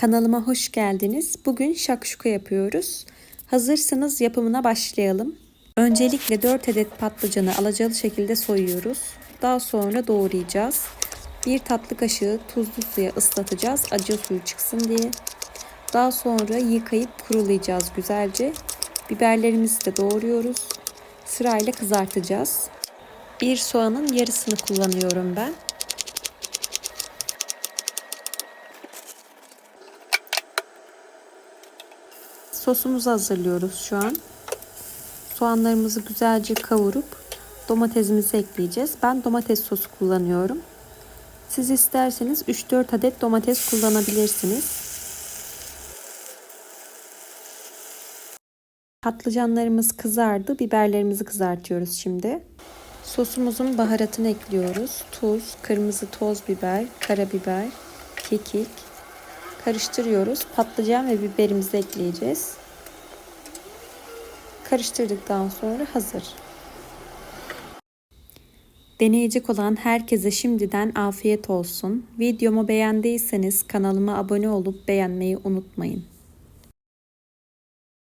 Kanalıma hoş geldiniz. Bugün şakşuka yapıyoruz. Hazırsanız yapımına başlayalım. Öncelikle 4 adet patlıcanı alacalı şekilde soyuyoruz. Daha sonra doğrayacağız. 1 tatlı kaşığı tuzlu suya ıslatacağız acı suyu çıksın diye. Daha sonra yıkayıp kurulayacağız güzelce. Biberlerimizi de doğruyoruz. Sırayla kızartacağız. Bir soğanın yarısını kullanıyorum ben. Sosumuzu hazırlıyoruz şu an. Soğanlarımızı güzelce kavurup domatesimizi ekleyeceğiz. Ben domates sosu kullanıyorum. Siz isterseniz 3-4 adet domates kullanabilirsiniz. Patlıcanlarımız kızardı. Biberlerimizi kızartıyoruz şimdi. Sosumuzun baharatını ekliyoruz. Tuz, kırmızı toz biber, karabiber, kekik. Karıştırıyoruz. Patlıcan ve biberimizi ekleyeceğiz. Karıştırdıktan sonra hazır. Deneyecek olan herkese şimdiden afiyet olsun. Videomu beğendiyseniz kanalıma abone olup beğenmeyi unutmayın.